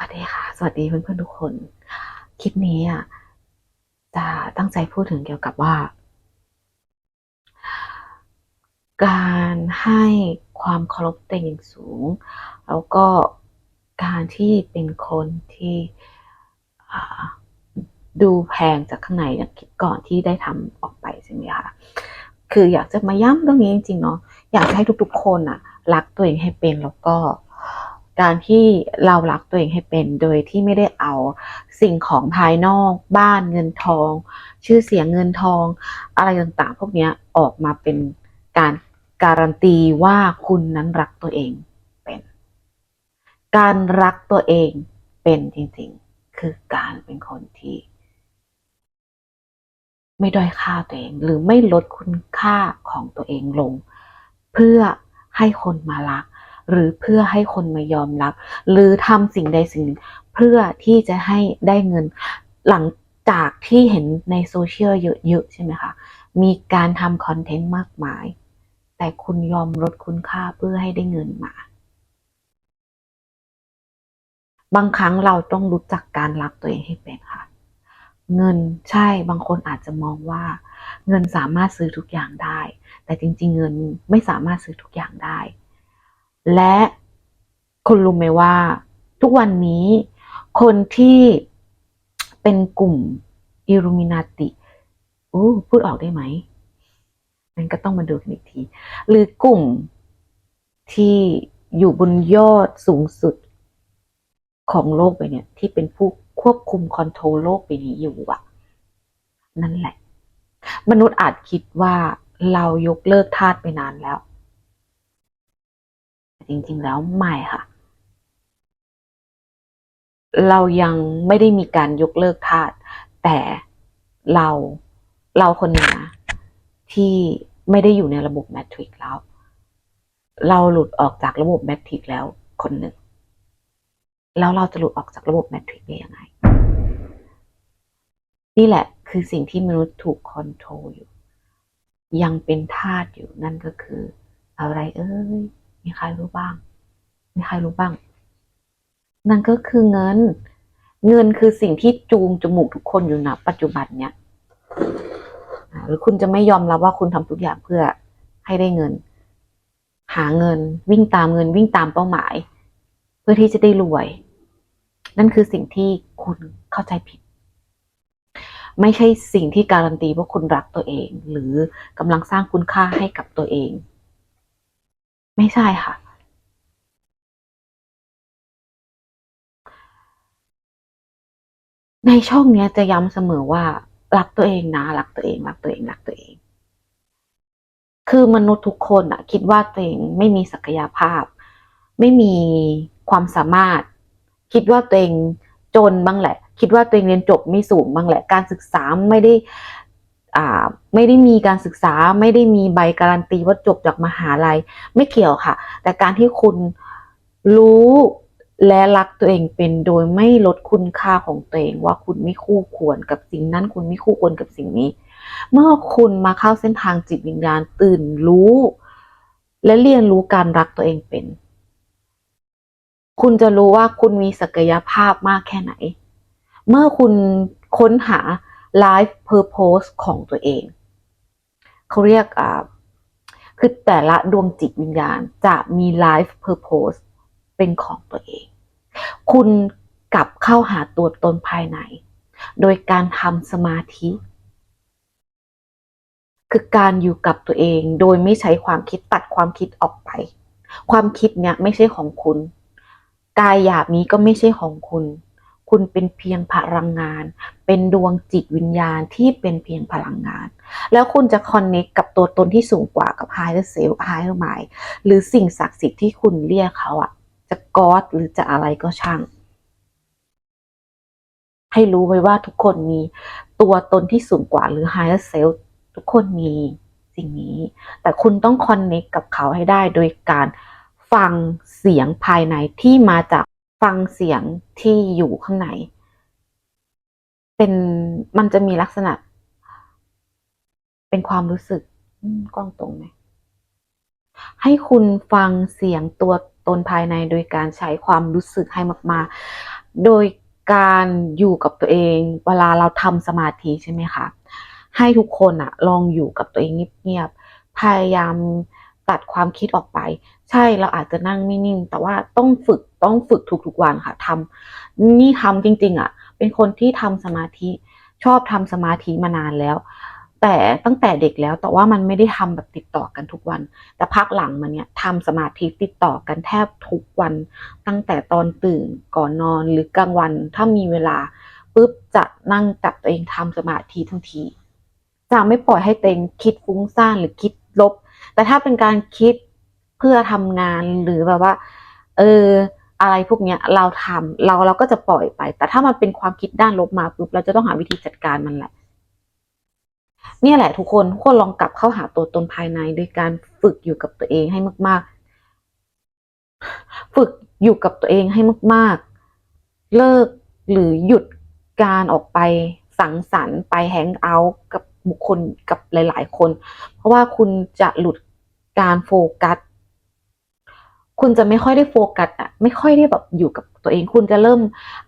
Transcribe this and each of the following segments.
สวัสดีค่ะ สวัสดีเพื่อนๆทุกคน คลิปนี้อะจะตั้งใจพูดถึงเกี่ยวกับว่า การให้ความเคารพตัวเองอย่างสูง แล้วก็การที่เป็นคนที่ดูแพงจากข้างในเนี่ยก่อนที่ได้ทำออกไปใช่ไหมคะคืออยากจะมาย้ำเรื่องนี้จริงๆเนาะอยากให้ทุกๆคนอะรักตัวเองให้เป็นแล้วก็ การที่เรารักตัวเองให้เป็น โดยที่ไม่ได้เอาสิ่งของภายนอกบ้านเงินทอง ชื่อเสียงเงินทอง อะไรต่างๆ พวกนี้ออกมาเป็นการการันตีว่าคุณนั้นรักตัวเองเป็น การรักตัวเองเป็นจริงๆ คือการเป็นคนที่ ไม่ด้อยค่าตัวเองหรือไม่ลดคุณค่าของตัวเองลง เพื่อให้คนมารัก หรือเพื่อให้คนมายอมรับ หรือทำสิ่งใดสิ่งหนึ่ง เพื่อที่จะให้ได้เงินหลังจากที่เห็นในโซเชียลเยอะๆใช่ไหมคะ มีการทำคอนเทนต์มากมาย แต่คุณยอมลดคุณค่าเพื่อให้ได้เงินมา บางครั้งเราต้องรู้จักการรักตัวเองให้เป็นค่ะ เงินใช่บางคนอาจจะมองว่า เงินสามารถซื้อทุกอย่างได้ แต่จริง ๆ เงินไม่สามารถซื้อทุกอย่างได้ และคุณรู้ไหมว่า ทุกวันนี้คนที่เป็นกลุ่มอิรูมินาติอู้พูดออกได้ไหมมันก็ต้องมาดูกันอีกที หรือกลุ่มที่อยู่บนยอดสูงสุดของโลกไปเนี่ย ที่เป็นผู้ควบคุมคอนโทรลโลกไปนี้อยู่อะนั่นแหละ มนุษย์อาจคิดว่าเรายกเลิกทาสไปนานแล้ว จริง ๆ แล้วไม่ค่ะ เรายังไม่ได้มีการยกเลิกทาสแต่เราเราคนหนึ่งนะที่ไม่ได้อยู่ในระบบแมทริกแล้ว เราหลุดออกจากระบบแมทริกแล้วคนหนึ่งแล้วเราจะหลุดออกจากระบบแมทริกได้ยังไง นี่แหละคือสิ่งที่มนุษย์ถูกคอนโทรลอยู่ ยังเป็นทาสอยู่นั่นก็คือ อะไรเอ้ย มีใครรู้บ้าง มีใครรู้บ้าง นั่นก็คือเงิน เงินคือสิ่งที่จูงจมูกทุกคนอยู่ณปัจจุบันเนี้ยหรือคุณจะไม่ยอมรับว่าคุณทำทุกอย่างเพื่อให้ได้เงิน หาเงิน วิ่งตามเงินวิ่งตามเป้าหมาย เพื่อที่จะได้รวย นั่นคือสิ่งที่คุณเข้าใจผิด ไม่ใช่สิ่งที่การันตีว่าคุณรักตัวเอง หรือกำลังสร้างคุณค่าให้กับตัวเอง ไม่ใช่ค่ะ ในช่องเนี้ยจะย้ำเสมอว่า รักตัวเองนะ รักตัวเอง รักตัวเอง รักตัวเอง คือมนุษย์ทุกคนอะคิดว่าตัวเองไม่มีศักยภาพ ไม่มีความสามารถ คิดว่าตัวเองจนบ้างแหละ คิดว่าตัวเองเรียนจบไม่สูงบ้างแหละ การศึกษาไม่ได้ ไม่ได้มีการศึกษาไม่ได้มีใบการันตีว่าจบจากมหาลัย ไม่เกี่ยวค่ะ แต่การที่คุณรู้และรักตัวเองเป็นโดยไม่ลดคุณค่าของตัวเองว่าคุณไม่คู่ควรกับสิ่งนั้น คุณไม่คู่ควรกับสิ่งนี้ เมื่อคุณมาเข้าเส้นทางจิตวิญญาณตื่นรู้ และเรียนรู้การรักตัวเองเป็น คุณจะรู้ว่าคุณมีศักยภาพมากแค่ไหน เมื่อคุณค้นหา life purpose ของตัวเอง เขาเรียกอ่าคือแต่ละดวงจิตวิญญาณจะมี life purpose เป็นของตัวเอง คุณกลับเข้าหาตัวตนภายใน โดยการทำสมาธิ คือการอยู่กับตัวเองโดยไม่ใช้ความคิดตัดความคิดออกไป ความคิดเนี่ยไม่ใช่ของคุณ กายหยาบนี้ก็ไม่ใช่ของคุณ คุณเป็นเพียงพลังงาน เป็นดวงจิตวิญญาณที่เป็นเพียงพลังงาน แล้วคุณจะคอนเน c t กับตัวตนที่สูงกว่ากับ higher self higher m i หรือสิ่งศักดิ์สิทธิ์ที่คุณเรียกเขาอะจะกอดหรือจะอะไรก็ช่าง ให้รู้ไว้ว่าทุกคนมีตัวตนที่สูงกว่าหรือ higher self ทุกคนมีสิ่งนี้ แต่คุณต้องคอนเน c t กับเขาให้ได้โดยการฟังเสียงภายในที่มาจาก ฟังเสียงที่อยู่ข้างใน เป็นมันจะมีลักษณะ เป็นความรู้สึกกล้องตรงไหมให้คุณฟังเสียงตัวตนภายในโดยการใช้ความรู้สึกให้มากๆ โดยการอยู่กับตัวเอง เวลาเราทำสมาธิใช่ไหมคะ ให้ทุกคนอะลองอยู่กับตัวเองเงียบๆ พยายาม ตัดความคิดออกไป ใช่เราอาจจะนั่งไม่นิ่ง แต่ว่าต้องฝึกต้องฝึกทุกๆวันค่ะทำนี่ทำจริง ๆอะเป็นคนที่ทำสมาธิชอบทำสมาธิมานานแล้ว แต่ตั้งแต่เด็กแล้วแต่ว่ามันไม่ได้ทำแบบติดต่อกันทุกวัน แต่พักหลังมาเนี่ยทำสมาธิติดต่อกันแทบทุกวัน ตั้งแต่ตอนตื่นก่อนนอนหรือกลางวัน ถ้ามีเวลาปุ๊บจะนั่งจับตัวเองทำสมาธิทันทีจะไม่ปล่อยให้ตัวเองคิดฟุ้งซ่านหรือคิดลบ แต่ถ้าเป็นการคิดเพื่อทำงานหรือแบบว่า เออ อะไรพวกเนี้ยเราทำเราเราก็จะปล่อยไป แต่ถ้ามันเป็นความคิดด้านลบมาปุ๊บเราจะต้องหาวิธีจัดการมันแหละ เนี่ยแหละทุกคนทุกคนลองกลับเข้าหาตัวตนภายในโดยการฝึกอยู่กับตัวเองให้มาก ๆ ฝึกอยู่กับตัวเองให้มาก ๆ เลิกหรือหยุดการออกไปสังสรรค์ไปแฮงเอาท์กับ บุคคลกับหลาย ๆ คน เพราะว่าคุณจะหลุดการโฟกัส คุณจะไม่ค่อยได้โฟกัสอะไม่ค่อยได้แบบอยู่กับตัวเอง คุณจะเริ่ม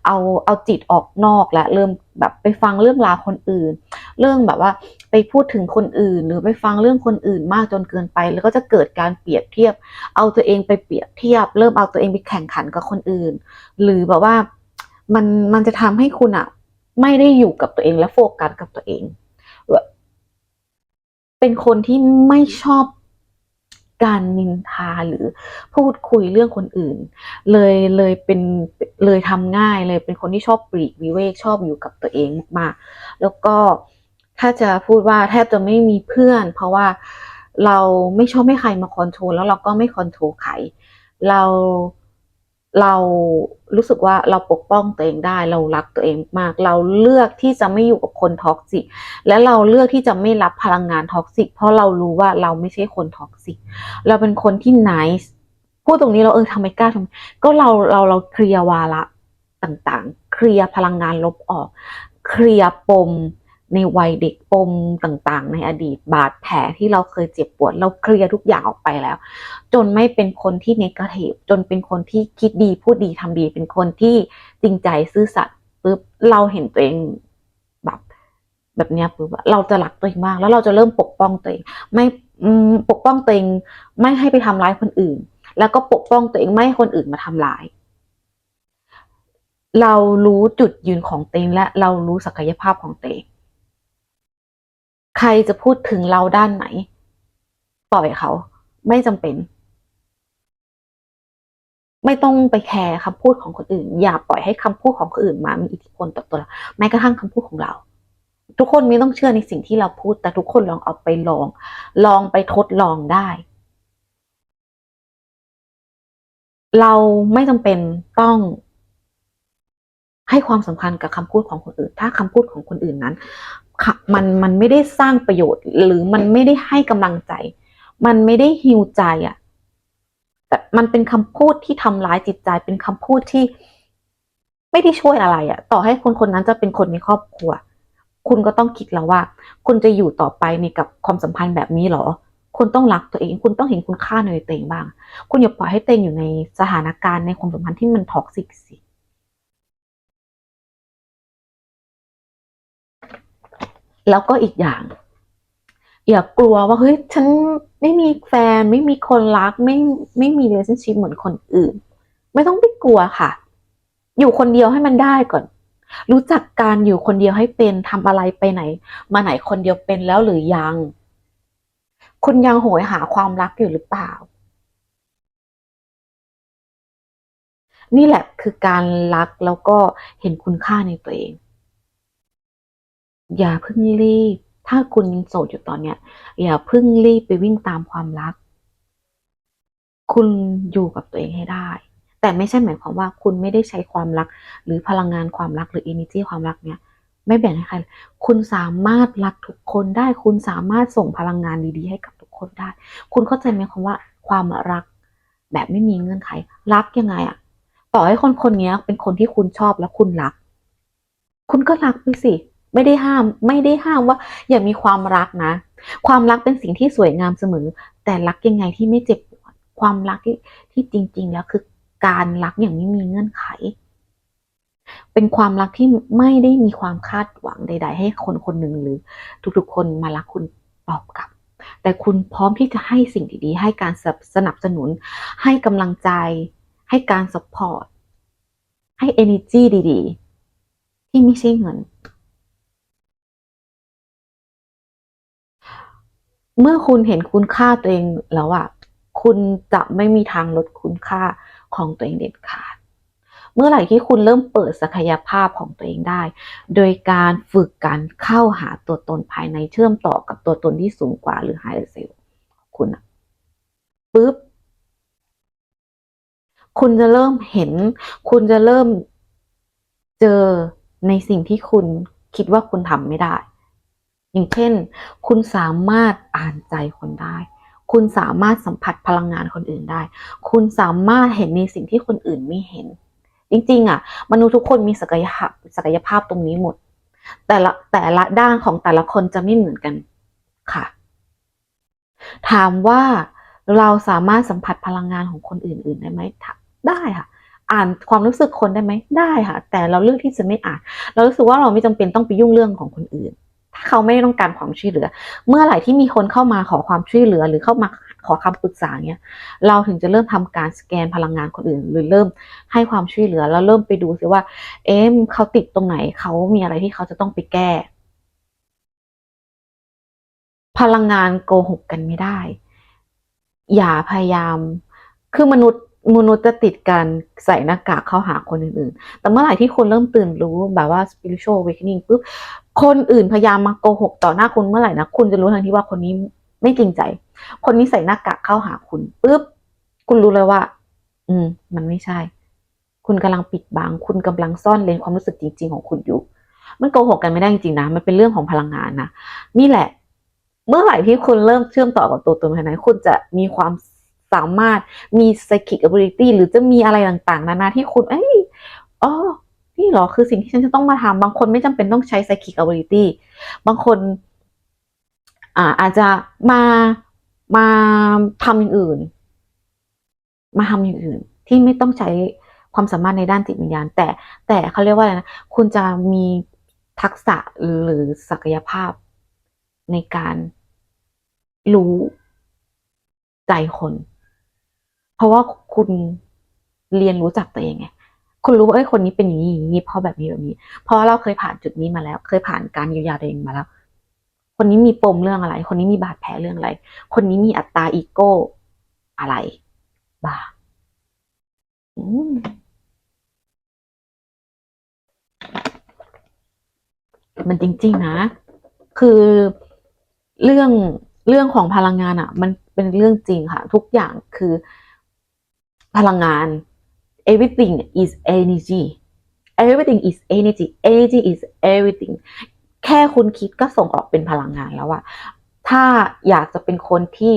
เอาเอาจิตออกนอกแล้วเริ่มแบบไปฟังเรื่องราวคนอื่น เรื่องแบบว่าไปพูดถึงคนอื่น หรือไปฟังเรื่องคนอื่นมากจนเกินไป แล้วก็จะเกิดการเปรียบเทียบ เอาตัวเองไปเปรียบเทียบ เริ่มเอาตัวเองไปแข่งขันกับคนอื่น หรือแบบว่ามันมันจะทำให้คุณอะไม่ได้อยู่กับตัวเองและโฟกัสกับตัวเอง เป็นคนที่ไม่ชอบการนินทาหรือพูดคุยเรื่องคนอื่น เลยเลยเป็นเลยทำง่ายเลยเป็นคนที่ชอบปลีกวิเวกชอบอยู่กับตัวเองมากๆแล้วก็ถ้าจะพูดว่าแทบจะไม่มีเพื่อน เพราะว่าเราไม่ชอบให้ใครมาคอนโทรลแล้วเราก็ไม่คอนโทรลใครเรา เรารู้สึกว่าเราปกป้องตัวเองได้ เรารักตัวเองมาก เราเลือกที่จะไม่อยู่กับคนท็อกซิกและเราเลือกที่จะไม่รับพลังงานท็อกซิกเพราะเรารู้ว่าเราไม่ใช่คนท็อกซิกเราเป็นคนที่ nice พูดตรงนี้เราเออทำไมกล้าทำก็เราเราเราเคลียร์วาระต่างๆ เคลียร์พลังงานลบออก เคลียร์ปม ในวัยเด็กปมต่างๆ ในอดีตบาดแผลที่เราเคยเจ็บปวด เราเคลียร์ทุกอย่างออกไปแล้ว จนไม่เป็นคนที่เนกาทีฟจนเป็นคนที่คิดดีพูดดีทำดี เป็นคนที่จริงใจซื่อสัตย์ปุ๊บเราเห็นตัวเองแบบแบบเนี้ยปุ๊บเราจะรักตัวเองมาก แล้วเราจะเริ่มปกป้องตัวเองไม่ปกป้องตัวเองไม่ให้ไปทำร้ายคนอื่น แล้วก็ปกป้องตัวเองไม่ให้คนอื่นมาทำร้ายเรารู้จุดยืนของเองและเรารู้ศักยภาพของเอง ใครจะพูดถึงเราด้านไหน ปล่อยเขา ไม่จำเป็น ไม่ต้องไปแคร์คำพูดของคนอื่น อย่าปล่อยให้คำพูดของคนอื่นมามีอิทธิพลต่อตัวเราแม้กระทั่งคำพูดของเรา ทุกคนไม่ต้องเชื่อในสิ่งที่เราพูด แต่ทุกคนลองเอาไปลอง ลองไปทดลองได้ เราไม่จำเป็นต้องให้ความสำคัญกับคำพูดของคนอื่น ถ้าคำพูดของคนอื่นนั้น มันมันไม่ได้สร้างประโยชน์ หรือมันไม่ได้ให้กำลังใจ มันไม่ได้ฮิวใจอะ่ะแต่มันเป็นคำพูดที่ทำร้ายจิตใจ เป็นคำพูดที่ไม่ได้ช่วยอะไรอะ่ะ ต่อให้คนคนนั้นจะเป็นคนในครอบครัว คุณก็ต้องคิดแล้วว่า คุณจะอยู่ต่อไปในกับความสัมพันธ์แบบนี้หรอ คุณต้องรักตัวเอง คุณต้องเห็นคุณค่าในตัวเองบ้าง คุณอย่าปล่อยให้ตัวเองอยู่ในสถานการณ์ในความสัมพันธ์ที่มันท็อกซิกสิ แล้วก็อีกอย่าง อย่ากลัวว่าเฮ้ยฉันไม่มีแฟน ไม่มีคนรัก ไม่ไม่มี relationship เหมือนคนอื่น ไม่ต้องไปกลัวค่ะ อยู่คนเดียวให้มันได้ก่อน รู้จักการอยู่คนเดียวให้เป็นทำอะไรไปไหน มาไหนคนเดียวเป็นแล้วหรือยัง คุณยังโหยหาความรักอยู่หรือเปล่า นี่แหละคือการรักแล้วก็เห็นคุณค่าในตัวเอง อย่าเพิ่งรีบ ถ้าคุณยังโสดอยู่ตอนเนี้ย อย่าเพิ่งรีบไปวิ่งตามความรัก คุณอยู่กับตัวเองให้ได้ แต่ไม่ใช่หมายความว่าคุณไม่ได้ใช้ความรัก หรือพลังงานความรักหรือ energy ความรักเนี่ย ไม่แบ่งให้ใคร คุณสามารถรักทุกคนได้ คุณสามารถส่งพลังงานดีๆ ให้กับทุกคนได้ คุณเข้าใจไหมคำว่าความรักแบบไม่มีเงื่อนไข รักยังไงอะต่อให้คนคนนี้เป็นคนที่คุณชอบแล้วคุณรัก คุณก็รักไปสิ ไม่ได้ห้าม ไม่ได้ห้ามว่า อย่ามีความรักนะ ความรักเป็นสิ่งที่สวยงามเสมอ แต่รักยังไงที่ไม่เจ็บปวดความรักที่ที่จริง ๆ แล้วคือการรักอย่างไม่มีเงื่อนไข เป็นความรักที่ไม่ได้มีความคาดหวังใด ๆ ให้คนคนหนึ่งหรือ ทุกๆ คนมารักคุณตอบกลับ แต่คุณพร้อมที่จะให้สิ่งดีๆ ให้การสนับสนุน ให้กำลังใจ ให้การสปอร์ต ให้ energy ดี ๆ ที่ไม่ใช่เงิน เมื่อคุณเห็นคุณค่าตัวเองแล้วอะคุณจะไม่มีทางลดคุณค่าของตัวเองเด็ดขาด เมื่อไหร่ที่คุณเริ่มเปิดศักยภาพของตัวเองได้ โดยการฝึกการเข้าหาตัวตนภายในเชื่อมต่อกับตัวตนที่สูงกว่าหรือ higher self คุณอะปุ๊บ คุณจะเริ่มเห็น คุณจะเริ่มเจอในสิ่งที่คุณคิดว่าคุณทำไม่ได้ อย่างเช่น คุณสามารถอ่านใจคนได้ คุณสามารถสัมผัสพลังงานคนอื่นได้ คุณสามารถเห็นในสิ่งที่คนอื่นไม่เห็น จริงๆ อะ มนุษย์ทุกคนมีศักยภาพศักยภาพตรงนี้หมด แต่ละแต่ละด้านของแต่ละคนจะไม่เหมือนกันค่ะ ถามว่าเราสามารถสัมผัสพลังงานของคนอื่น ๆ ได้ไหมได้ค่ะอ่านความรู้สึกคนได้ไหมได้ค่ะ แต่เราเลือกที่จะไม่อ่าน เรารู้สึกว่าเราไม่จำเป็นต้องไปยุ่งเรื่องของคนอื่น ถ้าเขาไม่ต้องการความช่วยเหลือ เมื่อไหร่ที่มีคนเข้ามาขอความช่วยเหลือ หรือเข้ามาขอคำปรึกษาเนี้ยเราถึงจะเริ่มทำการสแกนพลังงานคนอื่น หรือเริ่มให้ความช่วยเหลือ แล้วเริ่มไปดูซิว่า เอ๊ะเขาติดตรงไหนเขามีอะไรที่เขาจะต้องไปแก้ พลังงานโกหกกันไม่ได้ อย่าพยายามคือมนุษย์ มนุษย์จะติดการใส่หน้ากากเข้าหาคนอื่นๆ แต่เมื่อไหร่ที่คุณเริ่มตื่นรู้แบบว่า spiritual awakening ปุ๊บ คนอื่นพยายามมาโกหกต่อหน้าคุณเมื่อไหร่นะ คุณจะรู้ทันทีว่าคนนี้ไม่จริงใจ คนนี้ใส่หน้ากากเข้าหาคุณปุ๊บ คุณรู้เลยว่า อืม มันไม่ใช่ คุณกำลังปิดบัง คุณกำลังซ่อนเลนความรู้สึกจริง ๆ ของคุณอยู่ มันโกหกกันไม่ได้จริงๆนะ มันเป็นเรื่องของพลังงานนะ นี่แหละ เมื่อไหร่ที่คุณเริ่มเชื่อมต่อกับตัวตนภายใน คุณจะมีความ สามารถมี psychic ability หรือจะมีอะไรต่างๆ นานาที่คุณเอ้ยอ๋อนี่เหรอคือสิ่งที่ฉันจะต้องมาทำบางคนไม่จำเป็นต้องใช้ psychic ability บางคนอ่าอาจจะมามาทำอย่างอื่น มาทำอย่างอื่น ที่ไม่ต้องใช้ความสามารถในด้านจิตวิญญาณ แต่แต่เขาเรียกว่าอะไรนะคุณจะมีทักษะหรือศักยภาพในการรู้ใจคน ราะว่าคุณเรียนรู้จักตัวเองไงคุณรู้ว่าเอ้ยคนนี้เป็นอย่างนี้อย่างนี้เพราะแบบนี้แบบนี้ เพราะเราเคยผ่านจุดนี้มาแล้ว เคยผ่านการเยียวยาตัวเองมาแล้ว คนนี้มีปมเรื่องอะไร คนนี้มีบาดแผลเรื่องอะไร คนนี้มีอัตตาอีโก้อะไร บ้ามมันจริง ๆ นะ คือเรื่องเรื่องของพลังงานอะ่ะ มันเป็นเรื่องจริงค่ะ ทุกอย่างคือ พลังงาน everything is energy everything is energy energy is everything แค่คุณคิดก็ส่งออกเป็นพลังงานแล้วอะถ้าอยากจะเป็นคนที่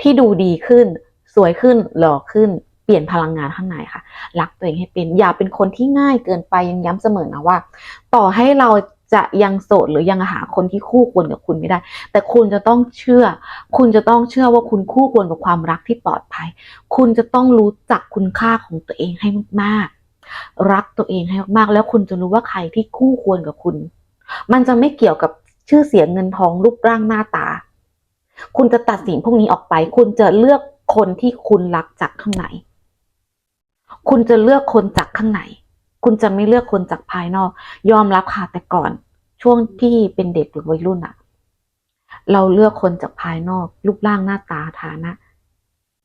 ที่ดูดีขึ้น สวยขึ้น หล่อขึ้น เปลี่ยนพลังงานข้างในค่ะ รักตัวเองให้เป็น อย่าเป็นคนที่ง่ายเกินไปยังย้ำเสมอนะว่า ต่อให้เรา จะยังโสดหรือยังหาคนที่คู่ควรกับคุณไม่ได้ แต่คุณจะต้องเชื่อ คุณจะต้องเชื่อว่าคุณคู่ควรกับความรักที่ปลอดภัย คุณจะต้องรู้จักคุณค่าของตัวเองให้มากๆ รักตัวเองให้มากๆ แล้วคุณจะรู้ว่าใครที่คู่ควรกับคุณ มันจะไม่เกี่ยวกับชื่อเสียงเงินทองรูปร่างหน้าตา คุณจะตัดสินพวกนี้ออกไป คุณจะเลือกคนที่คุณรักจากข้างใน คุณจะเลือกคนจากข้างใน คุณจะไม่เลือกคนจากภายนอก ยอมรับค่ะแต่ก่อน ช่วงที่เป็นเด็กหรือวัยรุ่นอะเราเลือกคนจากภายนอก รูปร่างหน้าตาฐานะ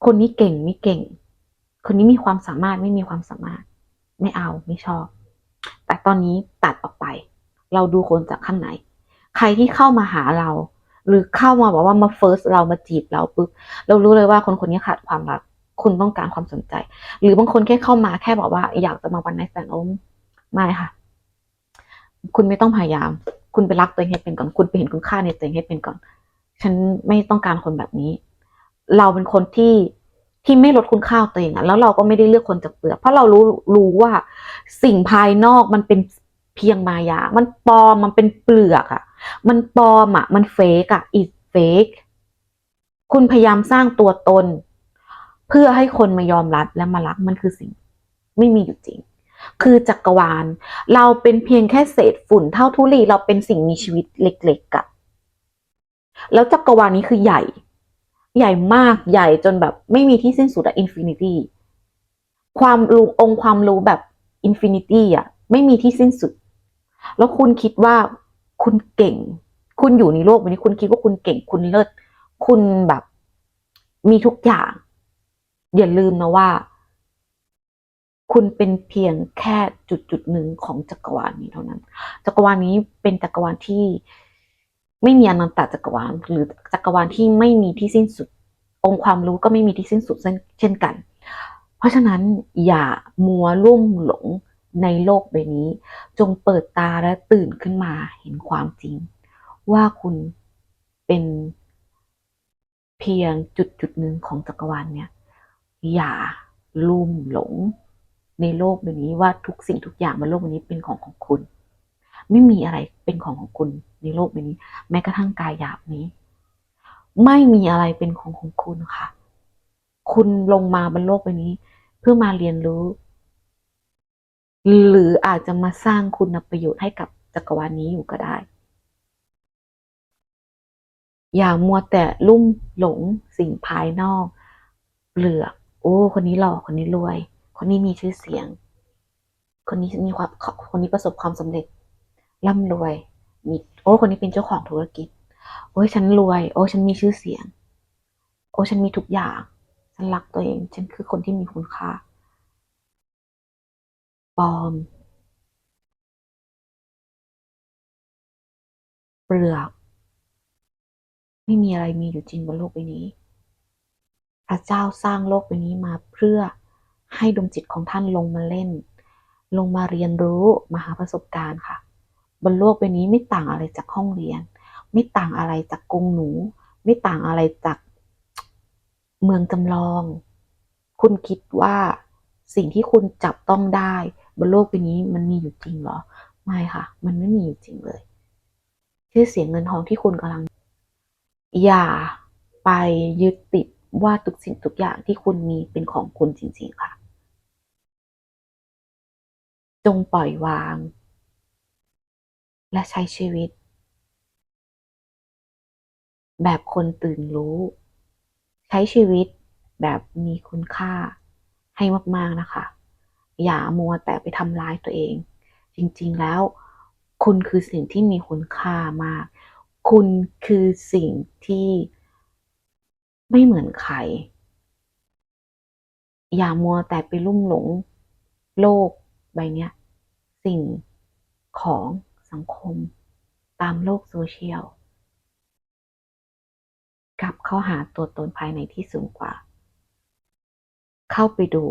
คนนี้เก่งไม่เก่ง คนนี้มีความสามารถไม่มีความสามารถ ไม่เอาไม่ชอบ แต่ตอนนี้ตัดออกไป เราดูคนจากข้างในใครที่เข้ามาหาเรา หรือเข้ามาบอกว่ามาเฟิร์สเรามาจีบเราปุ๊บเรารู้เลยว่าคนคนนี้ขาดความรัก คุณต้องการความสนใจ หรือบางคนแค่เข้ามาแค่บอกว่าอยากจะมาวันไนท์แตนโอมไม่ค่ะ คุณไม่ต้องพยายาม คุณไปรักตัวเองให้เป็นก่อน คุณไปเห็นคุณค่าในตัวเองให้เป็นก่อน ฉันไม่ต้องการคนแบบนี้ เราเป็นคนที่ที่ไม่ลดคุณค่าตัวเองอะแล้วเราก็ไม่ได้เลือกคนจากเปลือกเพราะเรารู้รู้ว่าสิ่งภายนอกมันเป็นเพียงมายา มันปลอม มันเป็นเปลือกอะมันปลอมอะมันเฟกอะ is fake คุณพยายามสร้างตัวตน พื่อให้คนมายอมรับและมารักมันคือสิ่ง ไม่มีอยู่จริง คือจักรวาล เราเป็นเพียงแค่เศษฝุ่นเท่าทุลีเราเป็นสิ่งมีชีวิตเล็กๆอะแล้วจักรวาลนี้คือใหญ่ ใหญ่มากใหญ่จนแบบไม่มีที่สิ้นสุดอะอินฟินิตี้ความรู้องค์ความรู้แบบอินฟินิตี้อะไม่มีที่สิ้นสุด แล้วคุณคิดว่าคุณเก่ง คุณอยู่ในโลกใบนี้คุณคิดว่าคุณเก่งคุณเลิศคุณแบบมีทุกอย่าง อย่าลืมนะว่า คุณเป็นเพียงแค่จุดจุดหนึ่งของจักรวาลนี้เท่านั้น จักรวาลนี้เป็นจักรวาลที่ไม่มีอนันตจักรวาล หรือจักรวาลที่ไม่มีที่สิ้นสุด องค์ความรู้ก็ไม่มีที่สิ้นสุดเช่นเช่นกัน เพราะฉะนั้นอย่ามัวลุ่มหลงในโลกใบนี้ จงเปิดตาและตื่นขึ้นมาเห็นความจริง ว่าคุณเป็นเพียงจุดจุดหนึ่งของจักรวาลเนี่ย อย่าลุ่มหลง ในโลกใบนี้ว่าทุกสิ่งทุกอย่างบนโลกใบนี้เป็นของของคุณ ไม่มีอะไรเป็นของของคุณในโลกใบนี้ แม้กระทั่งกายหยาบนี้ ไม่มีอะไรเป็นของของคุณค่ะ คุณลงมาบนโลกใบนี้ เพื่อมาเรียนรู้ หรืออาจจะมาสร้างคุณประโยชน์ให้กับจักรวาลนี้อยู่ก็ได้ อย่ามัวแต่ลุ่มหลงสิ่งภายนอกเปลือก โอ้ คนนี้หล่อ คนนี้รวย คนนี้มีชื่อเสียง คนนี้มีความ คนนี้ประสบความสำเร็จ ร่ำรวย มี โอ้ คนนี้เป็นเจ้าของธุรกิจ โอ้ยฉันรวย โอ้ ฉันมีชื่อเสียง โอ้ ฉันมีทุกอย่าง ฉันรักตัวเอง ฉันคือคนที่มีคุณค่า ปลอม เปลือก ไม่มีอะไรมีอยู่จริงบนโลกใบนี้ ระเจ้าสร้างโลกใบนี้มาเพื่อให้ดวงจิตของท่านลงมาเล่น ลงมาเรียนรู้มาหาประสบการณ์ค่ะ บนโลกใบนี้ไม่ต่างอะไรจากห้องเรียน ไม่ต่างอะไรจากกรงหนู ไม่ต่างอะไรจากเมืองจำลอง คุณคิดว่าสิ่งที่คุณจับต้องได้ บนโลกใบนี้มันมีอยู่จริงหรอ ไม่ค่ะ มันไม่มีอยู่จริงเลย ชื่อเสียงเงินทองที่คุณกำลัง อย่าไปยึดติด ว่าทุกสิ่งทุกอย่างที่คุณมีเป็นของคุณจริงๆค่ะ จงปล่อยวาง และใช้ชีวิต แบบคนตื่นรู้ ใช้ชีวิตแบบมีคุณค่าให้มากๆนะคะ อย่ามัวแต่ไปทำร้ายตัวเอง จริงๆแล้ว คุณคือสิ่งที่มีคุณค่ามาก คุณคือสิ่งที่ ไม่เหมือนใคร อย่ามัวแต่ไปลุ่มหลง โลกใบเนี้ยสิ่งของสังคม ตามโลกโซเชียลกลับเข้าหาตัวตนภายในที่สูงกว่า เข้าไปดู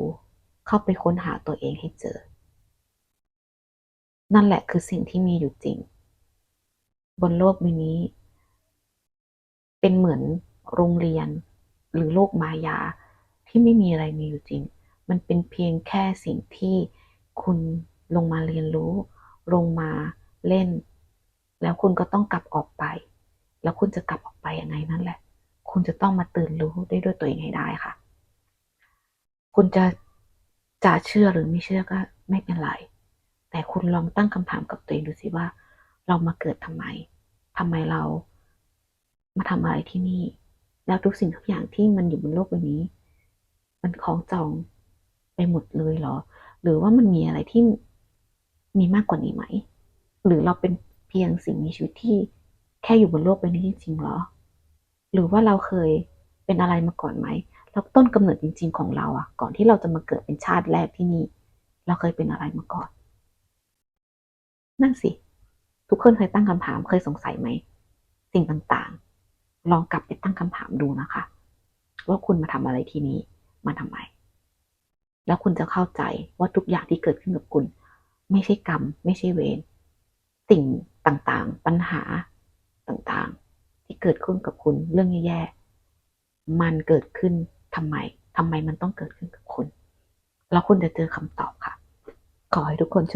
เข้าไปค้นหาตัวเองให้เจอ นั่นแหละคือสิ่งที่มีอยู่จริง บนโลกใบนี้ เป็นเหมือนโรงเรียน หรือโลกมายาที่ไม่มีอะไรมีอยู่จริง มันเป็นเพียงแค่สิ่งที่คุณลงมาเรียนรู้ ลงมาเล่น แล้วคุณก็ต้องกลับออกไป แล้วคุณจะกลับออกไปยังไงนั่นแหละ คุณจะต้องมาตื่นรู้ได้ด้วยตัวเองให้ได้ค่ะ คุณจะจะเชื่อหรือไม่เชื่อก็ไม่เป็นไร แต่คุณลองตั้งคำถามกับตัวเองดูสิว่า เรามาเกิดทำไมทำไมเรามาทำอะไรที่นี่ แล้วทุกสิ่งทุกอย่างที่มันอยู่บนโลกใบนี้ มันคล้องจองไปหมดเลยเหรอ หรือว่ามันมีอะไรที่มีมากกว่านี้ไหม หรือเราเป็นเพียงสิ่งมีชีวิตที่แค่อยู่บนโลกใบนี้จริงๆเหรอ หรือว่าเราเคยเป็นอะไรมาก่อนไหมแล้วต้นกำเนิดจริง ๆ ของเราอะก่อนที่เราจะมาเกิดเป็นชาติแรกที่นี่ เราเคยเป็นอะไรมาก่อน นั่นสิ ทุกคนเคยตั้งคำถามเคยสงสัยไหม สิ่งต่างๆ ลองกลับไปตั้งคำถามดูนะคะ ว่าคุณมาทำอะไรที่นี่มาทำไม แล้วคุณจะเข้าใจว่าทุกอย่างที่เกิดขึ้นกับคุณ ไม่ใช่กรรม ไม่ใช่เวรสิ่งต่างๆ ปัญหาต่างๆ ที่เกิดขึ้นกับคุณเรื่องแย่ๆมันเกิดขึ้นทำไมทำไมมันต้องเกิดขึ้นกับคุณ แล้วคุณจะเจอคำตอบค่ะ ขอให้ทุกคนโชค